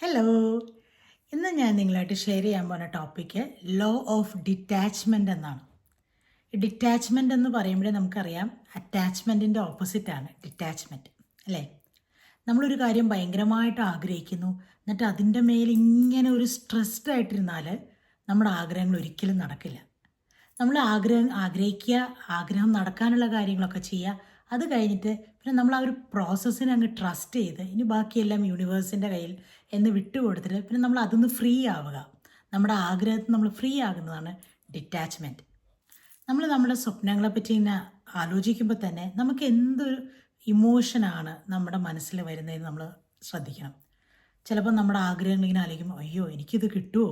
Hello ഇന്ന് ഞാൻ നിങ്ങളായിട്ട് ഷെയർ ചെയ്യാൻ പോകുന്ന ടോപ്പിക്ക് ലോ ഓഫ് ഡിറ്റാച്ച്മെന്റ് എന്നാണ്. ഡിറ്റാച്ച്മെന്റ് എന്ന് പറയുമ്പോഴേ നമുക്കറിയാം അറ്റാച്ച്മെന്റിന്റെ ഓപ്പോസിറ്റാണ് ഡിറ്റാച്ച്മെന്റ് അല്ലേ? നമ്മളൊരു കാര്യം ഭയങ്കരമായിട്ട് ആഗ്രഹിക്കുന്നു എന്നിട്ട് അതിന്റെ മേൽ ഇങ്ങനെ ഒരു സ്ട്രെസ്ഡ് ആയിട്ടിരുന്നാൽ നമ്മുടെ ആഗ്രഹങ്ങൾ ഒരിക്കലും നടക്കില്ല. നമ്മൾ ആഗ്രഹം ആഗ്രഹിക്കുക ആഗ്രഹം നടക്കാനുള്ള കാര്യങ്ങളൊക്കെ ചെയ്യുക അത് കഴിഞ്ഞിട്ട് പിന്നെ നമ്മൾ ആ ഒരു പ്രോസസ്സിനെ അങ്ങ് ട്രസ്റ്റ് ചെയ്ത് ഇനി ബാക്കിയെല്ലാം യൂണിവേഴ്സിന്റെ കയ്യിൽ എന്ന് വിട്ടുകൊടുത്തിട്ട് പിന്നെ നമ്മൾ അതിന്ന് ഫ്രീ ആവുക. നമ്മുടെ ആഗ്രഹത്തിൽ നമ്മൾ ഫ്രീ ആകുന്നതാണ് ഡിറ്റാച്ച്മെന്റ് നമ്മൾ നമ്മുടെ സ്വപ്നങ്ങളെ പറ്റി ഇങ്ങനെ ആലോചിക്കുമ്പോൾ തന്നെ നമുക്ക് എന്തൊരു ഇമോഷനാണ് നമ്മുടെ മനസ്സിൽ വരുന്നതെന്ന് നമ്മൾ ശ്രദ്ധിക്കണം. ചിലപ്പോൾ നമ്മുടെ ആഗ്രഹങ്ങൾ ഇങ്ങനെ ആലോചിക്കുമ്പോൾ അയ്യോ എനിക്കിത് കിട്ടുമോ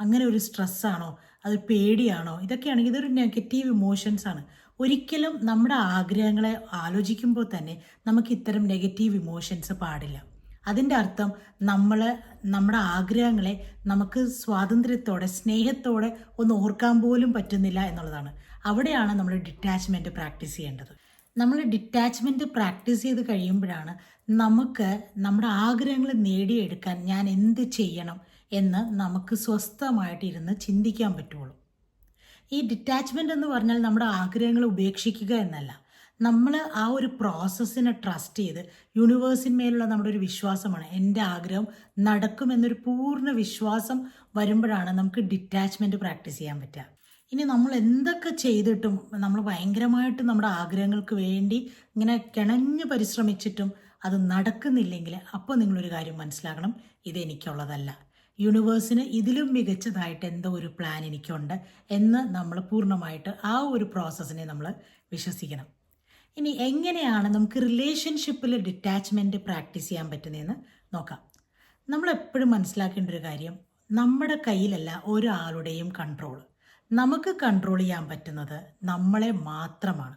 അങ്ങനെ ഒരു സ്ട്രെസ്സാണോ അത് പേടിയാണോ? ഇതൊക്കെയാണെങ്കിൽ ഇതൊരു നെഗറ്റീവ് ഇമോഷൻസാണ് ഒരിക്കലും നമ്മുടെ ആഗ്രഹങ്ങളെ ആലോചിക്കുമ്പോൾ തന്നെ നമുക്ക് ഇത്തരം നെഗറ്റീവ് ഇമോഷൻസ് പാടില്ല. അതിന്റെ അർത്ഥം നമ്മൾ നമ്മുടെ ആഗ്രഹങ്ങളെ നമുക്ക് സ്വാതന്ത്ര്യത്തോടെ സ്നേഹത്തോടെ ഒന്ന് ഓർക്കാൻ പോലും പറ്റുന്നില്ല എന്നുള്ളതാണ്. അവിടെയാണ് നമ്മൾ ഡിറ്റാച്ച്മെന്റ് പ്രാക്ടീസ് ചെയ്യേണ്ടത്. നമ്മൾ ഡിറ്റാച്ച്മെന്റ് പ്രാക്ടീസ് ചെയ്ത് കഴിയുമ്പോഴാണ് നമുക്ക് നമ്മുടെ ആഗ്രഹങ്ങൾ നേടിയെടുക്കാൻ ഞാൻ എന്ത് ചെയ്യണം എന്ന് നമുക്ക് സ്വസ്ഥമായിട്ടിരുന്ന് ചിന്തിക്കാൻ പറ്റുള്ളൂ. ഈ ഡിറ്റാച്ച്മെന്റ് എന്ന് പറഞ്ഞാൽ നമ്മുടെ ആഗ്രഹങ്ങൾ ഉപേക്ഷിക്കുക എന്നല്ല. നമ്മൾ ആ ഒരു പ്രോസസ്സിനെ ട്രസ്റ്റ് ചെയ്ത് യൂണിവേഴ്സിന്മേലുള്ള നമ്മുടെ ഒരു വിശ്വാസമാണ്. എന്റെ ആഗ്രഹം നടക്കുമെന്നൊരു പൂർണ വിശ്വാസം വരുമ്പോഴാണ് നമുക്ക് ഡിറ്റാച്ച്മെന്റ് പ്രാക്ടീസ് ചെയ്യാൻ പറ്റുക. ഇനി നമ്മൾ എന്തൊക്കെ ചെയ്തിട്ടും നമ്മൾ ഭയങ്കരമായിട്ട് നമ്മുടെ ആഗ്രഹങ്ങൾക്ക് വേണ്ടി ഇങ്ങനെ കിണഞ്ഞ് പരിശ്രമിച്ചിട്ടും അത് നടക്കുന്നില്ലെങ്കിൽ അപ്പോൾ നിങ്ങളൊരു കാര്യം മനസ്സിലാക്കണം. ഇത് എനിക്കുള്ളതല്ല. യൂണിവേഴ്സിന് ഇതിലും മികച്ചതായിട്ട് എന്തോ ഒരു പ്ലാൻ എനിക്കുണ്ട് എന്ന് നമ്മൾ പൂർണമായിട്ട് ആ ഒരു പ്രോസസ്സിനെ നമ്മൾ വിശ്വസിക്കണം. ഇനി എങ്ങനെയാണ് നമുക്ക് റിലേഷൻഷിപ്പിൽ ഡിറ്റാച്ച്മെന്റ് പ്രാക്ടീസ് ചെയ്യാൻ പറ്റുന്നതെന്ന് നോക്കാം. നമ്മൾ എപ്പോഴും മനസ്സിലാക്കേണ്ട ഒരു കാര്യം നമ്മുടെ കയ്യിലല്ല ഒരാളുടെയും കൺട്രോൾ നമുക്ക് കൺട്രോൾ ചെയ്യാൻ പറ്റുന്നത് നമ്മളെ മാത്രമാണ്.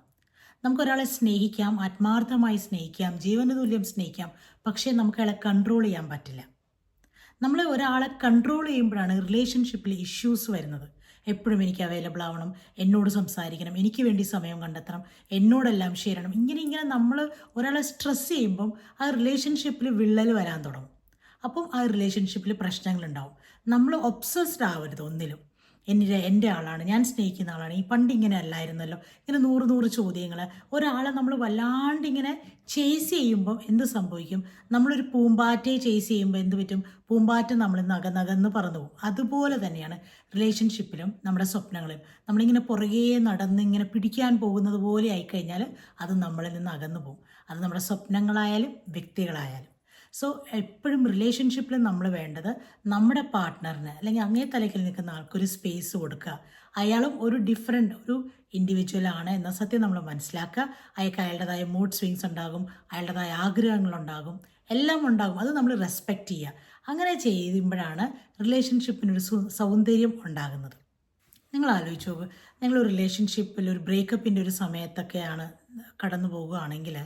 നമുക്കൊരാളെ സ്നേഹിക്കാം ആത്മാർത്ഥമായി സ്നേഹിക്കാം ജീവന തുല്യം സ്നേഹിക്കാം പക്ഷേ നമുക്ക് അയാളെ കൺട്രോൾ ചെയ്യാൻ പറ്റില്ല. നമ്മൾ ഒരാളെ കൺട്രോൾ ചെയ്യുമ്പോഴാണ് റിലേഷൻഷിപ്പിൽ ഇഷ്യൂസ് വരുന്നത്. എപ്പോഴും എനിക്ക് അവൈലബിൾ ആവണം എന്നോട് സംസാരിക്കണം എനിക്ക് വേണ്ടി സമയം കണ്ടെത്തണം എന്നോടെല്ലാം ഷെയർ ചെയ്യണം. ഇങ്ങനെ ഇങ്ങനെ നമ്മൾ ഒരാളെ സ്ട്രെസ് ചെയ്യുമ്പം ആ റിലേഷൻഷിപ്പിൽ വിള്ളൽ വരാൻ തുടങ്ങും. അപ്പം ആ റിലേഷൻഷിപ്പിൽ പ്രശ്നങ്ങളുണ്ടാവും നമ്മൾ ഒബ്സസ്ഡ് ആവരുത് ഒന്നിലും. എന്റെ എന്റെ ആളാണ് ഞാൻ സ്നേഹിക്കുന്ന ആളാണ്. ഈ പണ്ട് ഇങ്ങനെ അല്ലായിരുന്നല്ലോ. ഇങ്ങനെ നൂറ് നൂറ് ചോദ്യങ്ങൾ ഒരാളെ നമ്മൾ വല്ലാണ്ട് ഇങ്ങനെ ചേസ് ചെയ്യുമ്പോൾ എന്ത് സംഭവിക്കും? നമ്മളൊരു പൂമ്പാറ്റയെ ചേസ് ചെയ്യുമ്പോൾ എന്ത് പറ്റും? പൂമ്പാറ്റ നമ്മൾ നഗനകന്ന് പറന്നു പോകും. അതുപോലെ തന്നെയാണ് റിലേഷൻഷിപ്പിലും നമ്മുടെ സ്വപ്നങ്ങളിലും. നമ്മളിങ്ങനെ പുറകെ നടന്ന് ഇങ്ങനെ പിടിക്കാൻ പോകുന്നത് പോലെ ആയിക്കഴിഞ്ഞാൽ അത് നമ്മളിൽ നിന്ന് അകന്നു പോകും. അത് നമ്മുടെ സ്വപ്നങ്ങളായാലും വ്യക്തികളായാലും. സോ എപ്പോഴും റിലേഷൻഷിപ്പിൽ നമ്മൾ വേണ്ടത് നമ്മുടെ പാർട്ട്ണറിന് അല്ലെങ്കിൽ അങ്ങേ തലയ്ക്കിൽ നിൽക്കുന്ന ആൾക്കൊരു സ്പേസ് കൊടുക്കുക. അയാളും ഒരു ഡിഫറെന്റ് ഒരു ഇൻഡിവിജ്വൽ ആണ് എന്ന സത്യം നമ്മൾ മനസ്സിലാക്കുക. അയാൾക്ക് അയാളുടേതായ മൂഡ് സ്വിങ്സ് ഉണ്ടാകും അയാളുടേതായ ആഗ്രഹങ്ങളുണ്ടാകും എല്ലാം ഉണ്ടാകും. അത് നമ്മൾ റെസ്പെക്റ്റ് ചെയ്യുക. അങ്ങനെ ചെയ്യുമ്പോഴാണ് റിലേഷൻഷിപ്പിനൊരു സൗന്ദര്യം ഉണ്ടാകുന്നത്. നിങ്ങൾ ആലോചിച്ച് നിങ്ങൾ ഒരു റിലേഷൻഷിപ്പിൽ ഒരു ബ്രേക്കപ്പിന്റെ ഒരു സമയത്തൊക്കെയാണ് കടന്നു പോകുകയാണെങ്കിൽ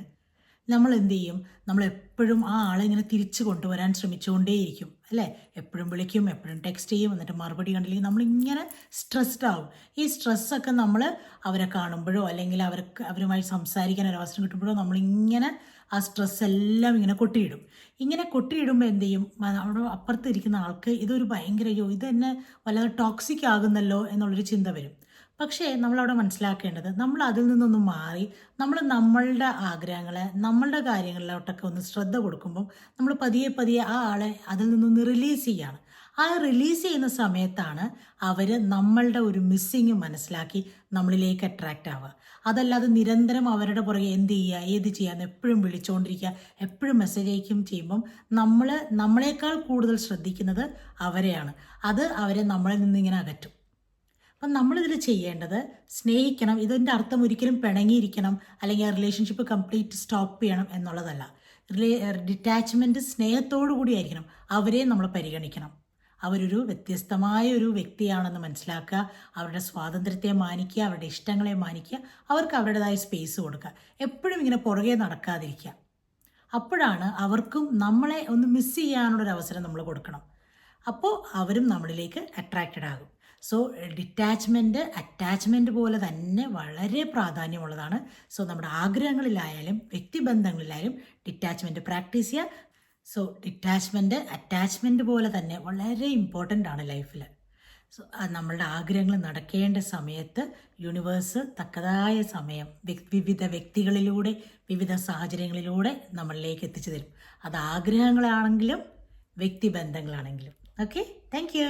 നമ്മൾ എന്ത് ചെയ്യും നമ്മൾ എപ്പോഴും ആ ആളെ ഇങ്ങനെ തിരിച്ചു കൊണ്ടുവരാൻ ശ്രമിച്ചുകൊണ്ടേയിരിക്കും അല്ലേ? എപ്പോഴും വിളിക്കും എപ്പോഴും ടെക്സ്റ്റ് ചെയ്യും എന്നിട്ട് മറുപടി കണ്ടില്ലെങ്കിൽ നമ്മളിങ്ങനെ സ്ട്രെസ്ഡ് ആവും. ഈ സ്ട്രെസ്സൊക്കെ നമ്മൾ അവരെ കാണുമ്പോഴോ അല്ലെങ്കിൽ അവർക്ക് അവരുമായി സംസാരിക്കാൻ ഒരു അവസരം കിട്ടുമ്പോഴോ നമ്മളിങ്ങനെ ആ സ്ട്രെസ് എല്ലാം ഇങ്ങനെ കൊട്ടിയിടും. ഇങ്ങനെ കൊട്ടിയിടുമ്പോൾ എന്ത് ചെയ്യും അവിടെ അപ്പുറത്ത് ഇരിക്കുന്ന ആൾക്ക് ഇതൊരു ഭയങ്കര ഇത് തന്നെ വല്ലാതെ ടോക്സിക് ആകുന്നല്ലോ എന്നുള്ളൊരു ചിന്ത വരും. പക്ഷേ നമ്മളവിടെ മനസ്സിലാക്കേണ്ടത് നമ്മൾ അതിൽ നിന്നൊന്ന് മാറി നമ്മൾ നമ്മളുടെ ആഗ്രഹങ്ങളെ നമ്മളുടെ കാര്യങ്ങളിലോട്ടൊക്കെ ഒന്ന് ശ്രദ്ധ കൊടുക്കുമ്പോൾ നമ്മൾ പതിയെ പതിയെ ആ ആളെ അതിൽ നിന്നൊന്ന് റിലീസ് ചെയ്യാണ്. ആ റിലീസ് ചെയ്യുന്ന സമയത്താണ് അവർ നമ്മളുടെ ഒരു മിസ്സിങ് മനസ്സിലാക്കി നമ്മളിലേക്ക് അട്രാക്റ്റ് ആവുക. അതല്ലാതെ നിരന്തരം അവരുടെ പുറകെ എന്ത് ചെയ്യുക ഏത് ചെയ്യാന്ന് എപ്പോഴും വിളിച്ചുകൊണ്ടിരിക്കുക എപ്പോഴും മെസ്സേജ് അയക്കും ചെയ്യുമ്പം നമ്മൾ നമ്മളെക്കാൾ കൂടുതൽ ശ്രദ്ധിക്കുന്നത് അവരെയാണ്. അത് അവരെ നമ്മളിൽ നിന്ന് ഇങ്ങനെ അകറ്റും. അപ്പം നമ്മളിതിൽ ചെയ്യേണ്ടത് സ്നേഹിക്കണം ഇതിന്റെ അർത്ഥം ഒരിക്കലും പിണങ്ങിയിരിക്കണം അല്ലെങ്കിൽ റിലേഷൻഷിപ്പ് കംപ്ലീറ്റ് സ്റ്റോപ്പ് ചെയ്യണം എന്നുള്ളതല്ല. റിലേ ഡിറ്റാച്ച്മെന്റ് സ്നേഹത്തോടു കൂടിയായിരിക്കണം അവരെ നമ്മൾ പരിഗണിക്കണം. അവരൊരു വ്യത്യസ്തമായ ഒരു വ്യക്തിയാണെന്ന് മനസ്സിലാക്കുക അവരുടെ സ്വാതന്ത്ര്യത്തെ മാനിക്കുക അവരുടെ ഇഷ്ടങ്ങളെ മാനിക്കുക അവർക്ക് അവരുടേതായ സ്പേസ് കൊടുക്കുക. എപ്പോഴും ഇങ്ങനെ പുറകെ നടക്കാതിരിക്കുക. അപ്പോഴാണ് അവർക്കും നമ്മളെ ഒന്ന് മിസ് ചെയ്യാനുള്ളൊരു അവസരം നമ്മൾ കൊടുക്കണം. അപ്പോൾ അവരും നമ്മളിലേക്ക് അട്രാക്റ്റഡ് ആകും. സോ ഡിറ്റാച്ച്മെന്റ് അറ്റാച്ച്മെന്റ് പോലെ തന്നെ വളരെ പ്രാധാന്യമുള്ളതാണ്. സോ നമ്മുടെ ആഗ്രഹങ്ങളിലായാലും വ്യക്തിബന്ധങ്ങളിലായാലും ഡിറ്റാച്ച്മെന്റ് പ്രാക്ടീസ് ചെയ്യുക. സോ ഡിറ്റാച്ച്മെന്റ് അറ്റാച്ച്മെന്റ് പോലെ തന്നെ വളരെ ഇമ്പോർട്ടന്റ് ആണ് ലൈഫിൽ സോ നമ്മളുടെ ആഗ്രഹങ്ങൾ നടക്കേണ്ട സമയത്ത് യൂണിവേഴ്സ് തക്കതായ സമയം വിവിധ വ്യക്തികളിലൂടെ വിവിധ സാഹചര്യങ്ങളിലൂടെ നമ്മളിലേക്ക് എത്തിച്ചു തരും. അത് ആഗ്രഹങ്ങളാണെങ്കിലും വ്യക്തിബന്ധങ്ങളാണെങ്കിലും. Okay thank you